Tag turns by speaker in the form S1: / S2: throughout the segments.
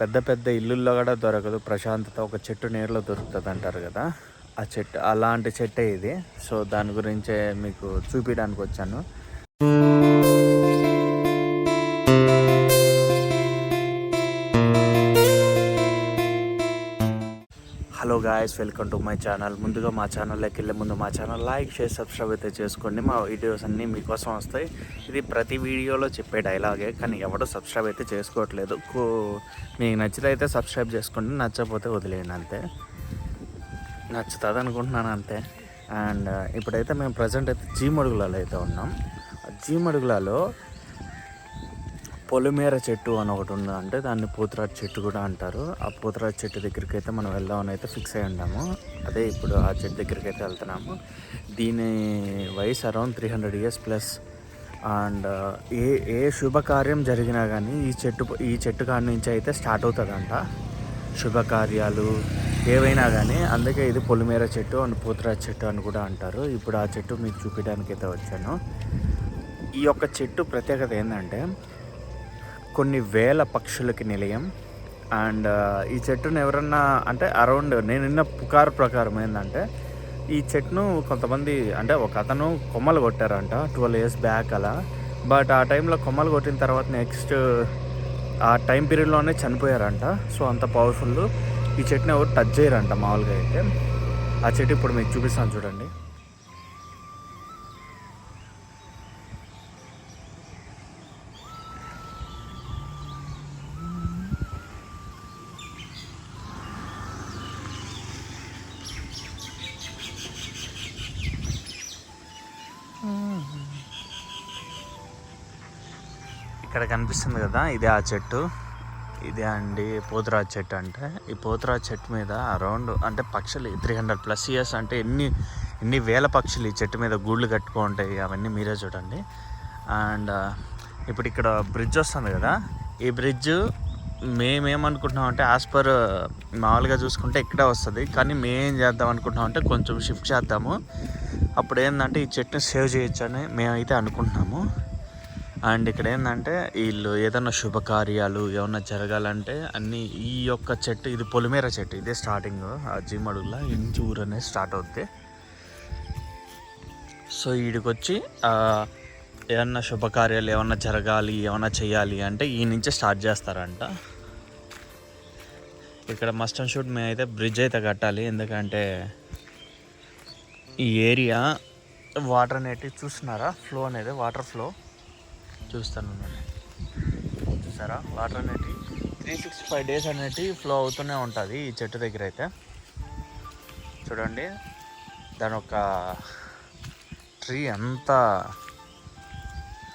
S1: పెద్ద పెద్ద ఇల్లుల్లో కూడా దొరకదు. ప్రశాంతత ఒక చెట్టు నీడలో దొరుకుతుంది అంటారు కదా. ఆ చెట్టు అలాంటి చెట్టే ఇది. సో దాని గురించే మీకు చూపించడానికి వచ్చాను. Guys welcome to my channel ముందుగా మా ఛానల్లోకి వెళ్ళే ముందు మా ఛానల్ లైక్ షేర్ సబ్స్క్రైబ్ అయితే చేసుకోండి. మా వీడియోస్ అన్నీ మీకోసం వస్తాయి. ఇది ప్రతి వీడియోలో చెప్పే డైలాగే కానీ ఎవడో సబ్స్క్రైబ్ అయితే చేసుకోవట్లేదు. కో- మీకు నచ్చితే అయితే సబ్స్క్రైబ్ చేసుకోండి నచ్చకపోతే వదిలేయండి అంతే. నచ్చుతుంది అనుకుంటున్నాను అంతే అండ్ uh, ఇప్పుడైతే మేము ప్రజెంట్ అయితే జీమడుగులలో అయితే ఉన్నాం. ఆ జీమడుగులలో పొలిమేర చెట్టు అని ఒకటి ఉంది అంటే దాన్ని పూతరాజ్ చెట్టు కూడా అంటారు. ఆ పూతరాజ్ చెట్టు దగ్గరికి అయితే మనం వెళ్దామని అయితే ఫిక్స్ అయి ఉన్నాము. అదే ఇప్పుడు ఆ చెట్టు దగ్గరికి అయితే వెళ్తున్నాము. దీని వయసు around three hundred years plus and ఏ ఏ శుభకార్యం జరిగినా కానీ ఈ చెట్టు ఈ చెట్టు కాడి నుంచి అయితే స్టార్ట్ అవుతుందంట. శుభకార్యాలు ఏవైనా కానీ అందుకే ఇది పొలిమేర చెట్టు అండ్ పూతరాజ్ చెట్టు అని కూడా అంటారు. ఇప్పుడు ఆ చెట్టు మీకు చూపించడానికి అయితే వచ్చాను. ఈ యొక్క చెట్టు ప్రత్యేకత ఏంటంటే కొన్ని వేల పక్షులకి నిలయం. అండ్ ఈ చెట్టును ఎవరన్నా అంటే అరౌండ్ నేను నిన్న పుకారు ప్రకారం ఏంటంటే ఈ చెట్టును కొంతమంది అంటే ఒక అతను కొమ్మలు కొట్టారంట ట్వెల్వ్ ఇయర్స్ బ్యాక్ అలా. బట్ ఆ టైంలో కొమ్మలు కొట్టిన తర్వాత నెక్స్ట్ ఆ టైం పీరియడ్లోనే చనిపోయారంట. సో అంత పవర్ఫుల్. ఈ చెట్టుని ఎవరు టచ్ చేయరంట మామూలుగా అయితే. ఆ చెట్టు ఇప్పుడు మీకు చూపిస్తాను చూడండి. ఇక్కడ కనిపిస్తుంది కదా ఇదే ఆ చెట్టు. ఇదే అండి పోతురాజు చెట్టు అంటే. ఈ పోతురాజు చెట్టు మీద అరౌండ్ అంటే పక్షులు త్రీ హండ్రెడ్ ప్లస్ ఇయర్స్ అంటే ఎన్ని ఎన్ని వేల పక్షులు ఈ చెట్టు మీద గూళ్ళు కట్టుకుంటాయి అవన్నీ మీరే చూడండి. అండ్ ఇప్పుడు ఇక్కడ బ్రిడ్జ్ వస్తుంది కదా ఈ బ్రిడ్జ్ మేమేమనుకుంటున్నాం అంటే యాజ్ పర్ మామూలుగా చూసుకుంటే ఇక్కడే వస్తుంది కానీ మేమేం చేద్దాం అనుకుంటున్నాం అంటే కొంచెం షిఫ్ట్ చేద్దాము. అప్పుడు ఏంటంటే ఈ చెట్టుని సేవ్ చేయొచ్చు అని మేమైతే అనుకుంటున్నాము. అండ్ ఇక్కడ ఏంటంటే వీళ్ళు ఏదైనా శుభకార్యాలు ఏమన్నా జరగాలంటే అన్నీ ఈ యొక్క చెట్టు ఇది పొలిమేర చెట్టు ఇదే స్టార్టింగ్ ఆ జిమ్మడుగులా ఇంటి ఊరు అనేది స్టార్ట్ అవుద్ది. సో వీడికి వచ్చి ఏమన్నా శుభకార్యాలు ఏమన్నా జరగాలి ఏమన్నా చేయాలి అంటే ఈ నుంచే స్టార్ట్ చేస్తారంట. ఇక్కడ మస్ట్ అండ్ షూట్ మేమైతే బ్రిడ్జ్ అయితే కట్టాలి ఎందుకంటే ఈ ఏరియా వాటర్ అనేటివి చూస్తున్నారా? ఫ్లో అనేది వాటర్ ఫ్లో చూస్తాను నేను చూసారా? వాటర్ అనేది త్రీ సిక్స్టీ ఫైవ్ డేస్ అనేది ఫ్లో అవుతూనే ఉంటుంది ఈ చెట్టు దగ్గర అయితే. చూడండి దాని ఒక ట్రీ ఎంత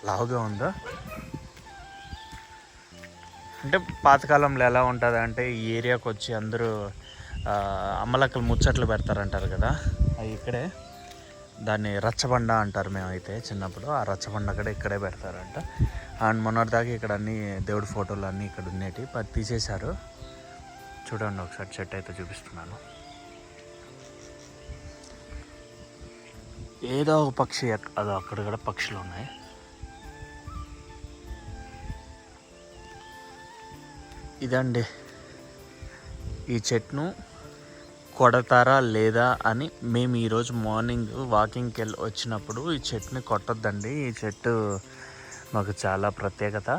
S1: లావుగా ఉందో. అంటే పాతకాలంలో ఎలా ఉంటుంది అంటే ఈ ఏరియాకి వచ్చి అందరూ అమ్మలక్కలు ముచ్చట్లు పెడతారంటారు కదా అవి ఇక్కడే. దాన్ని రచ్చబండ అంటారు మేమైతే చిన్నప్పుడు. ఆ రచ్చబండ కూడా ఇక్కడే పెడతారంట. అండ్ మొన్నటిదాకా ఇక్కడ అన్ని దేవుడి ఫోటోలు అన్నీ ఇక్కడ ఉండేవి పది తీసేశారు. చూడండి ఒకసారి చెట్టు అయితే చూపిస్తున్నాను. ఏదో ఒక పక్షి ఎక్- అదో అక్కడ కూడా పక్షులు ఉన్నాయి. ఇదండి ఈ చెట్టును కొడతారా లేదా అని మేము ఈరోజు మార్నింగ్ వాకింగ్కి వెళ్ళి వచ్చినప్పుడు ఈ చెట్టుని కొట్టద్దండి. ఈ చెట్టు మాకు చాలా ప్రత్యేకత.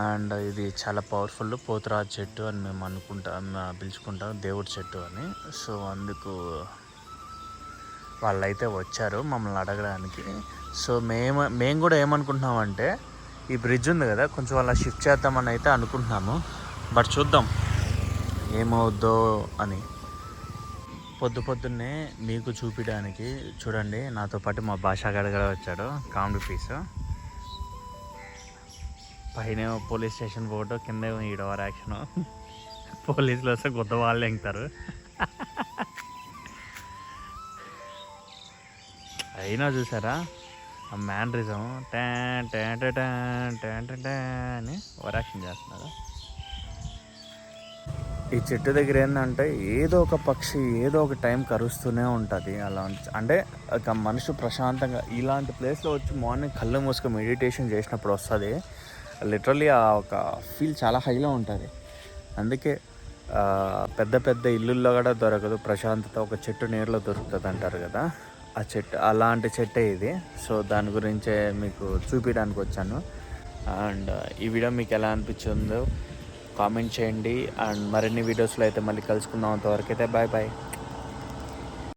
S1: అండ్ ఇది చాలా పవర్ఫుల్ పోతురాజు చెట్టు అని మేము అనుకుంటాం పిలుచుకుంటాం దేవుడి చెట్టు అని. సో అందుకు వాళ్ళైతే వచ్చారు మమ్మల్ని అడగడానికి. సో మేము మేము కూడా ఏమనుకుంటున్నామంటే ఈ బ్రిడ్జ్ ఉంది కదా కొంచెం అలా షిఫ్ట్ చేద్దామని అయితే అనుకుంటున్నాము. బట్ చూద్దాం ఏమవుద్దో అని. పొద్దు పొద్దున్నే మీకు చూపించడానికి చూడండి నాతో పాటు మా భాషా గడగడ వచ్చాడు కామెడీ పీస్ పైన పోలీస్ స్టేషన్ ఫోటో కింద ఈడ యాక్షన్ పోలీసులు వస్తే కొత్త వాళ్ళు ఎంగుతారు అయినా చూసారా ఆ మ్యానరిజం ట్యాన్ ట్యాన్ ట్యాన్ ట్యాన్ ట్యాన్ ట్యాన్ అని ఓవర్ యాక్షన్ చేస్తున్నారు ఈ చెట్టు దగ్గర ఏంటంటే ఏదో ఒక పక్షి ఏదో ఒక టైం కరుస్తూనే ఉంటుంది. అలా అంటే ఒక మనసు ప్రశాంతంగా ఇలాంటి ప్లేస్లో వచ్చి మార్నింగ్ కళ్ళు మూసుకొని మెడిటేషన్ చేసినప్పుడు వస్తుంది. లిటరలీ ఆ ఒక ఫీల్ చాలా హైలో ఉంటుంది. అందుకే పెద్ద పెద్ద ఇల్లుల్లో కూడా దొరకదు. ప్రశాంతత ఒక చెట్టు నీరులో దొరుకుతుంది అంటారు కదా. ఆ చెట్టు అలాంటి చెట్టే ఇది. సో దాని గురించే మీకు చూపించడానికి వచ్చాను. అండ్ ఈ వీడియో మీకు ఎలా అనిపించిందో కామెంట్ చేయండి. అండ్ మరిన్ని వీడియోస్లో అయితే మళ్ళీ కలుసుకుందాం. అంతవరకు అయితే బాయ్ బాయ్.